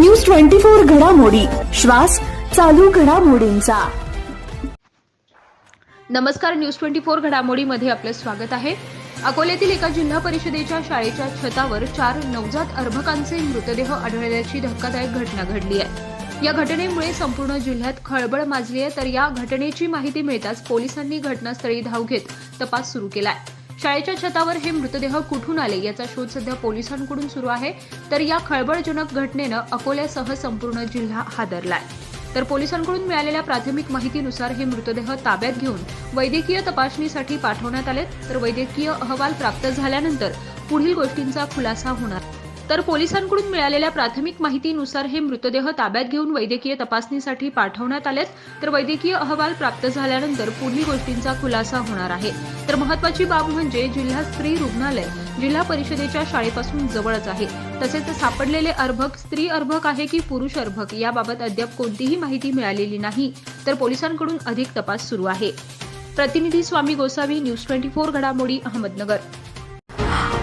News twenty four घडामोडी. श्वास चालू घडामोडींचा. नमस्कार न्यूज ट्वेंटी फोर घडामोडीमध्ये आपलं स्वागत आहे. अकोल्यातील एका जिल्हा परिषदेच्या शाळेच्या छतावर चार नवजात अर्भकांचे मृतदेह आढळल्याची धक्कादायक घटना घडली आहे. या घटनेमुळे संपूर्ण जिल्ह्यात खळबळ माजली आहे तर या घटनेची माहिती मिळताच पोलिसांनी घटनास्थळी धाव घेत तपास सुरू केला आहे शाळेच्या छतावर हे मृतदेह कुठून आले याचा शोध सध्या पोलिसांकडून सुरू आहे. तर या खळबळजनक घटनेनं अकोल्यासह संपूर्ण जिल्हा हादरलाय. तर पोलिसांकडून मिळालेल्या प्राथमिक माहितीनुसार हे मृतदेह ताब्यात घेऊन वैद्यकीय तपासणीसाठी पाठवण्यात आले तर वैद्यकीय अहवाल प्राप्त झाल्यानंतर पुढील गोष्टींचा खुलासा होणार तर पोलिसांकडून मिळालेल्या प्राथमिक माहितीनुसार हे मृतदेह ताब्यात घेऊन वैद्यकीय तपासणीसाठी पाठवण्यात आलेत. तर वैद्यकीय अहवाल प्राप्त झाल्यानंतर पुढील गोष्टींचा खुलासा होणार आहे. तर महत्वाची बाब म्हणजे जिल्हा स्त्री रुग्णालय जिल्हा परिषदेच्या शाळेपासून जवळच आहे. तसेच सापडलेले अर्भक स्त्री अर्भक आहे की पुरुष अर्भक याबाबत अद्याप कोणतीही माहिती मिळालेली नाही. तर पोलिसांकडून अधिक तपास सुरू आहे. प्रतिनिधी Swami Gosavi news twenty four घडामोडी अहमदनगर.